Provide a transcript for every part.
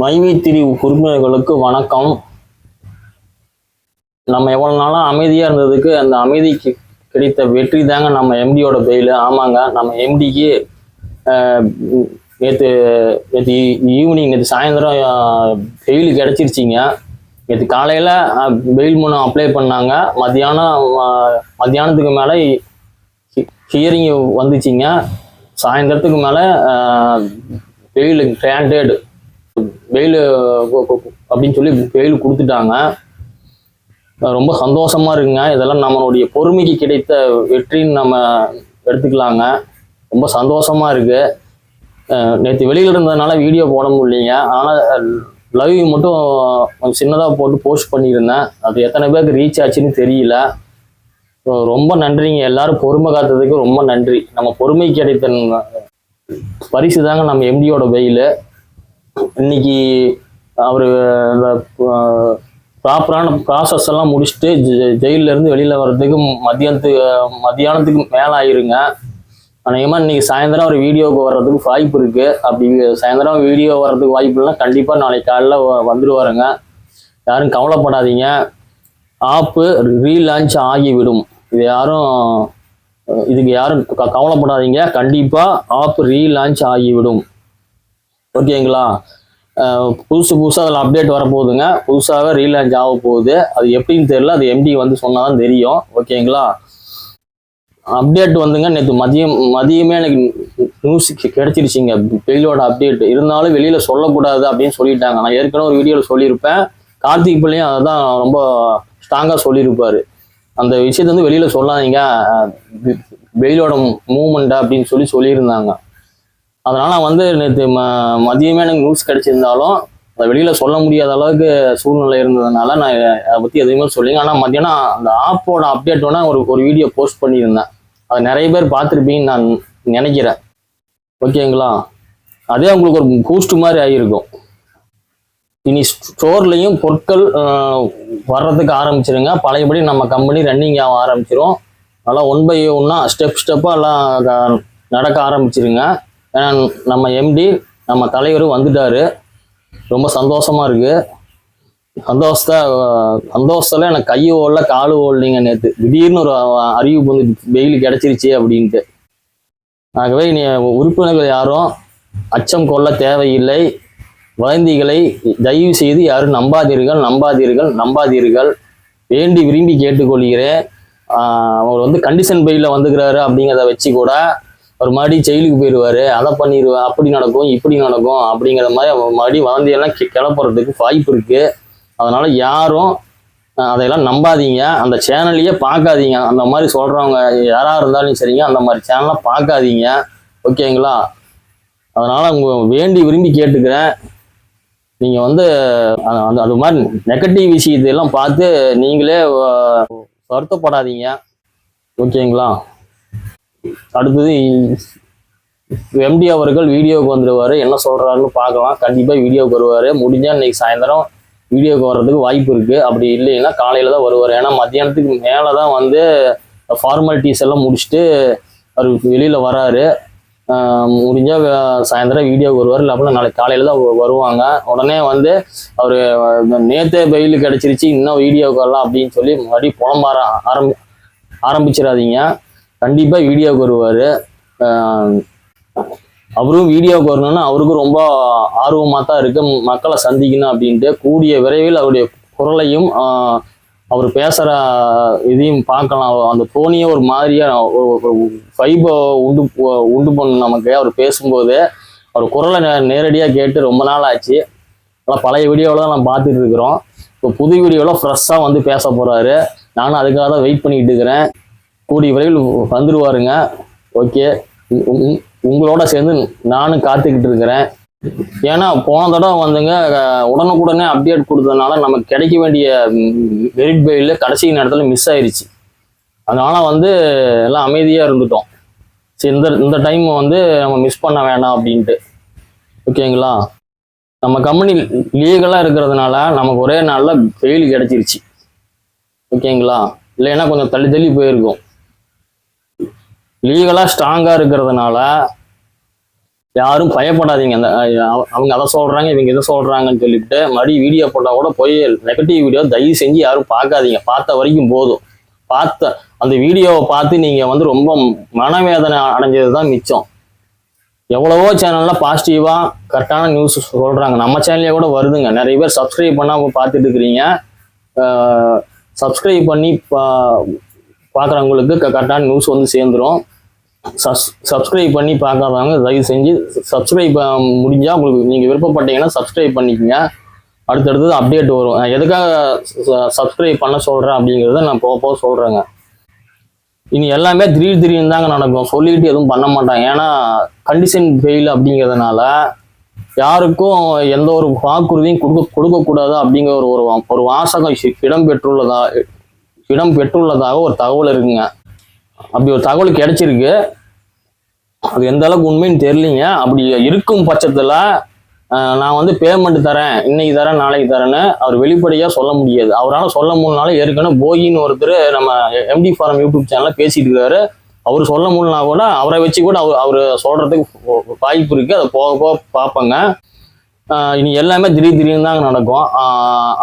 மைவித்திரி உறுப்பினர்களுக்கு வணக்கம். நம்ம எவ்வளோ நாளாக அமைதியாக இருந்ததுக்கு அந்த அமைதிக்கு கிடைத்த வெற்றி தாங்க நம்ம எம்டியோட பெயில். ஆமாங்க நம்ம எம்டிக்கு நேற்று நேற்று ஈவினிங் நேற்று சாயந்தரம் பெயில் கிடச்சிருச்சிங்க. நேற்று காலையில் பெயில் மூணு அப்ளை பண்ணாங்க. மத்தியானம் மத்தியானத்துக்கு மேலே ஹியரிங் வந்துச்சுங்க. சாயந்தரத்துக்கு மேலே பெயில் கிராண்டட் வெயில் அப்படின்னு சொல்லி வெயில் கொடுத்துட்டாங்க. ரொம்ப சந்தோஷமா இருக்குங்க. இதெல்லாம் நம்மளுடைய பொறுமைக்கு கிடைத்த வெற்றின்னு நம்ம எடுத்துக்கலாங்க. ரொம்ப சந்தோஷமா இருக்கு. நேற்று வெளியில் இருந்ததுனால வீடியோ போட முடியலைங்க. ஆனால் லைவ் மட்டும் கொஞ்சம் சின்னதாக போட்டு போஸ்ட் பண்ணியிருந்தேன். அது எத்தனை பேருக்கு ரீச் ஆச்சுன்னு தெரியல. ரொம்ப நன்றிங்க. எல்லாரும் பொறுமை காத்ததுக்கு ரொம்ப நன்றி. நம்ம பொறுமை கிடைத்த பரிசு தாங்க நம்ம எம்டியோட வெயில். இன்னைக்கு அவர் ப்ராப்பரான ப்ராசஸ் எல்லாம் முடிச்சுட்டு ஜெ- வெளியில் இருந்து வர்றதுக்கு மதியானத்துக்கு மதியானத்துக்கு மேலே ஆயிருங்க. அநேகமாக இன்னைக்கு சாயந்தரம் ஒரு வீடியோவுக்கு வர்றதுக்கு வாய்ப்பு இருக்கு. அப்படி சாயந்தரம் வீடியோ வர்றதுக்கு வாய்ப்பு இல்லைன்னா கண்டிப்பாக நாளைக்கு காலையில் வந்துடுவாருங்க யாரும் கவலைப்படாதீங்க. ஆப்பு ரீலான்ச் ஆகிவிடும். இது யாரும் இதுக்கு யாரும் க- கவலைப்படாதீங்க. கண்டிப்பாக ஆப் ரீலான்ச் ஆகிவிடும். ஓகேங்களா புதுசு புதுசாக அதில் அப்டேட் வரப்போகுதுங்க. புதுசாகவே ரீலான்ச் ஆக போகுது. அது எப்படின்னு தெரியல. அது எம்டி வந்து சொன்னால் தான் தெரியும் ஓகேங்களா அப்டேட் வந்துங்க. நேற்று மதியம் மதியமே எனக்கு நியூஸ் கிடச்சிருச்சிங்க. பெயிலோட அப்டேட் இருந்தாலும் வெளியில் சொல்லக்கூடாது அப்படின்னு சொல்லிட்டாங்க. நான் ஏற்கனவே ஒரு வீடியோவில் சொல்லியிருப்பேன். கார்த்திக் பிள்ளையும் அதை தான் ரொம்ப ஸ்ட்ராங்காக சொல்லியிருப்பார். அந்த விஷயத்தை வந்து வெளியில் சொல்லாதீங்க. பெயிலோட மூமெண்ட் அப்படின்னு சொல்லி சொல்லியிருந்தாங்க. அதனால வந்து நேற்று ம மதியமே எனக்கு நியூஸ் கிடைச்சிருந்தாலும் அதை வெளியில் சொல்ல முடியாத அளவுக்கு சூழ்நிலை இருந்ததுனால நான் அதை பற்றி எதுவுமே சொல்லிங்க ஆனால் மத்தியானம் அந்த ஆப்போட அப்டேட் வேணா ஒரு ஒரு வீடியோ போஸ்ட் பண்ணியிருந்தேன். அதை நிறைய பேர் பார்த்துருப்பீங்கன்னு நான் நினைக்கிறேன். ஓகேங்களா? அதே உங்களுக்கு ஒரு பூஸ்ட் மாதிரி ஆகியிருக்கும். இனி ஸ்டோர்லேயும் பொருட்கள் வர்றதுக்கு ஆரம்பிச்சிருங்க. பழையபடி நம்ம கம்பெனி ரன்னிங் ஆக ஆரம்பிச்சிரும். நல்லா ஒன் பை ஒன்னா ஸ்டெப் ஸ்டெப்பாக எல்லாம் க- நடக்க ஆரம்பிச்சிருங்க. ஏன்னா நம்ம எம்டி நம்ம தலைவர் வந்துட்டாரு. ரொம்ப சந்தோஷமா இருக்கு. சந்தோஷத்தை சந்தோஷத்தில் எனக்கு கை ஓடல காலு ஓடலைங்க நேற்று திடீர்னு ஒரு அறிவிப்பு வந்து வெயில் கிடைச்சிருச்சு அப்படின்ட்டு. ஆகவே இனி உறுப்பினர்கள் யாரும் அச்சம் கொள்ள தேவையில்லை. வதந்திகளை தயவு செய்து யாரும் நம்பாதீர்கள் நம்பாதீர்கள் நம்பாதீர்கள். வேண்டி விரும்பி கேட்டுக்கொள்கிறேன். அவர் வந்து கண்டிஷன் பையில் வந்துக்கிறாரு அப்படிங்கிறத வச்சு கூட ஒரு மறுபடியும் ஜெயிலுக்கு போயிடுவாரு. அதை பண்ணிடுவேன் அப்படி நடக்கும் இப்படி நடக்கும் அப்படிங்கிற மாதிரி அவர் மறுபடியும் வதந்தியெல்லாம் கிளப்புறதுக்கு வாய்ப்பு இருக்கு. அதனால யாரும் அதையெல்லாம் நம்பாதீங்க. அந்த சேனல்லையே பார்க்காதீங்க. அந்த மாதிரி சொல்றவங்க யாரா இருந்தாலும் சரிங்க அந்த மாதிரி சேனல்லாம் பார்க்காதீங்க. ஓகேங்களா? அதனால உங்க வேண்டி விரும்பி கேட்டுக்கிறேன். நீங்க வந்து அந்த அது மாதிரி நெகட்டிவ் விஷயத்தையெல்லாம் பார்த்து நீங்களே வருத்தப்படாதீங்க. ஓகேங்களா? அடுத்தது எம்டி அவர்கள் வீடியோவுக்கு வந்துடுவார். என்ன சொல்கிறாருன்னு பார்க்கலாம். கண்டிப்பாக வீடியோவுக்கு வருவார். முடிஞ்சால் இன்றைக்கி சாயந்தரம் வீடியோவுக்கு வர்றதுக்கு வாய்ப்பு இருக்குது அப்படி இல்லைன்னா காலையில் தான் வருவார். ஏன்னா மத்தியானத்துக்கு மேலே தான் வந்து ஃபார்மாலிட்டிஸ் எல்லாம் முடிச்சுட்டு அவர் வெளியில் வராரு. முடிஞ்சால் சாயந்தரம் வீடியோவுக்கு வருவார். இல்லை அப்படின்னா நாளைக்கு காலையில் தான் வருவாங்க. உடனே வந்து அவர் நேற்றே பெயில் கிடச்சிருச்சு. இன்னும் வீடியோவுக்கு வரலாம் அப்படின்னு சொல்லி மறுபடியும் புலம்ப ஆரம்பி ஆரம்பிச்சிடாதீங்க. கண்டிப்பாக வீடியோவுக்கு வருவார். அவரும் வீடியோவுக்கு வரணும்னா அவருக்கும் ரொம்ப ஆர்வமாக தான் இருக்கு. மக்களை சந்திக்கணும் அப்படின்ட்டு கூடிய விரைவில் அவருடைய குரலையும் அவர் பேசுகிற இதையும் பார்க்கலாம். அந்த தோனியை ஒரு மாதிரியா ஃபைபை உண்டு உண்டு பண்ணும் நமக்கு. அவர் பேசும்போது அவர் குரலை நே- நேரடியாக கேட்டு ரொம்ப நாள் ஆச்சு. ஆனால் பழைய வீடியோவில் தான் நான் பார்த்துட்டு இருக்கிறோம். இப்போ புது வீடியோவில் ஃப்ரெஷ்ஷாக வந்து பேச போகிறாரு நானும் அதுக்காக தான் வெயிட் பண்ணிக்கிட்டு இருக்கிறேன். கூடிய விரைவில் வந்துருவாருங்க. ஓகே உங்களோட சேர்ந்து நானும் காத்துக்கிட்டு இருக்கிறேன். ஏன்னா போன தடவை வந்துங்க உடனுக்குடனே அப்டேட் கொடுத்ததுனால நமக்கு கிடைக்க வேண்டிய மெரிட் பெயில் கடைசி நேரத்தில் மிஸ் ஆயிடுச்சு அதனால வந்து எல்லாம் அமைதியாக இருந்துட்டோம். சரி இந்த இந்த டைம் வந்து நம்ம மிஸ் பண்ண வேண்டாம் அப்படின்ட்டு. ஓகேங்களா நம்ம கம்பெனி லீகலாக இருக்கிறதுனால நமக்கு ஒரே நாளில் பெயில் கிடச்சிருச்சு. ஓகேங்களா இல்லைன்னா கொஞ்சம் தள்ளி தள்ளி போயிருக்கும். லீகலாக ஸ்ட்ராங்காக இருக்கிறதுனால யாரும் பயப்படாதீங்க. அந்த அவங்க அதை சொல்றாங்க இவங்க இதை சொல்றாங்கன்னு சொல்லிட்டு மறுபடியும் வீடியோ போட்டால் கூட போய் நெகட்டிவ் வீடியோ தயவு செஞ்சு யாரும் பார்க்காதீங்க. பார்த்த வரைக்கும் போதும். பார்த்த அந்த வீடியோவை பார்த்து நீங்க வந்து ரொம்ப மனவேதனை அடைஞ்சது தான் மிச்சம். எவ்வளவோ சேனல்ல பாசிட்டிவா கரெக்டான நியூஸ் சொல்றாங்க. நம்ம சேனல்லே கூட வருதுங்க. நிறைய பேர் சப்ஸ்கிரைப் பண்ணாமல் பார்த்துட்டு இருக்கிறீங்க. சப்ஸ்கிரைப் பண்ணி பா பார்க்குறவங்களுக்கு கரெக்டான நியூஸ் வந்து சேர்ந்துரும். சப்ஸ் சப்ஸ்கிரைப் பண்ணி பார்க்காதவங்க தயவு செஞ்சு சப்ஸ்கிரைப் முடிஞ்சால் உங்களுக்கு நீங்கள் விருப்பப்பட்டீங்கன்னா சப்ஸ்கிரைப் பண்ணிக்கங்க. அடுத்தடுத்தது அப்டேட் வரும். எதுக்காக சப்ஸ்கிரைப் பண்ண சொல்கிறேன் அப்படிங்கிறத நான் போக போக சொல்கிறேங்க இனி எல்லாமே திடீர் திடீர்னு தாங்க நடக்கும். சொல்லிக்கிட்டு எதுவும் பண்ண மாட்டாங்க. ஏன்னா கண்டிஷன் ஃபெயில் அப்படிங்கிறதுனால யாருக்கும் எந்த ஒரு வாக்குறுதியும் கொடுக்க கொடுக்கக்கூடாது அப்படிங்கிற ஒரு ஒரு ஒரு வாசகம் இடம் பெற்றுள்ளதா இடம் பெற்றுள்ளதாக ஒரு தகவல் இருக்குங்க. அப்படி ஒரு தகவல் கிடைச்சிருக்கு. அது எந்த அளவுக்கு உண்மைன்னு தெரியலிங்க. அப்படி இருக்கும் பட்சத்தில் நான் வந்து பேமெண்ட் தரேன் இன்னைக்கு தரேன் நாளைக்கு தரேன்னு அவர் வெளிப்படையாக சொல்ல முடியாது. அவரால் சொல்ல முடியலனாலும் ஏற்கனவே போகின்னு ஒருத்தர் நம்ம எம்டி ஃபாரம் யூடியூப் சேனலில் பேசிட்டு இருக்காரு. அவர் சொல்ல முடியலனா கூட அவரை வச்சு கூட அவர் அவர் சொல்கிறதுக்கு வாய்ப்பு இருக்குது அதை போக போக பார்ப்பேங்க. இனி எல்லாமே திடீர் திடீர்னு தாங்க நடக்கும்.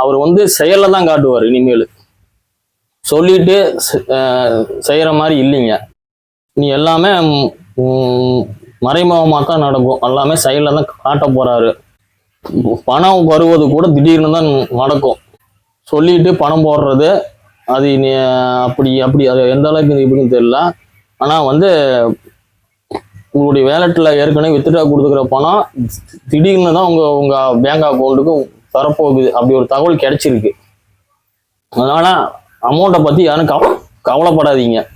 அவர் வந்து செயலில் தான் காட்டுவார் இனிமேல். சொல்லிட்டு செய்கிற மாதிரி இல்லைங்க. நீ எல்லாமே மறைமுகமாக தான் நடக்கும். எல்லாமே செயலில் தான் காட்ட போகிறாரு பணம் வருவது கூட திடீர்னு தான் நடக்கும். சொல்லிட்டு பணம் போடுறது அது நீ அப்படி அப்படி அது எந்த அளவுக்கு இப்படின்னு தெரியல. ஆனால் வந்து உங்களுடைய வேலெட்டில் ஏற்கனவே வித்ட்ரா கொடுத்துக்கிற பணம் திடீர்னு தான் உங்கள் உங்கள் பேங்க் அக்கௌண்ட்டுக்கு தரப்போகுது அப்படி ஒரு தகவல் கிடைச்சிருக்கு. அதனால் அமௌண்ட்டை பற்றி யாரும் கவ கவலைப்படாதீங்க.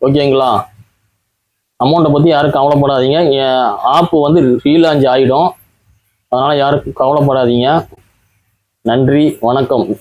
ஓகேங்களா? அமௌண்ட்டை பற்றி யாரும் கவலைப்படாதீங்க. ஆப்பு வந்து ரீலான்ச் ஆகிடும் அதனால் யாரும் கவலைப்படாதீங்க. நன்றி வணக்கம்.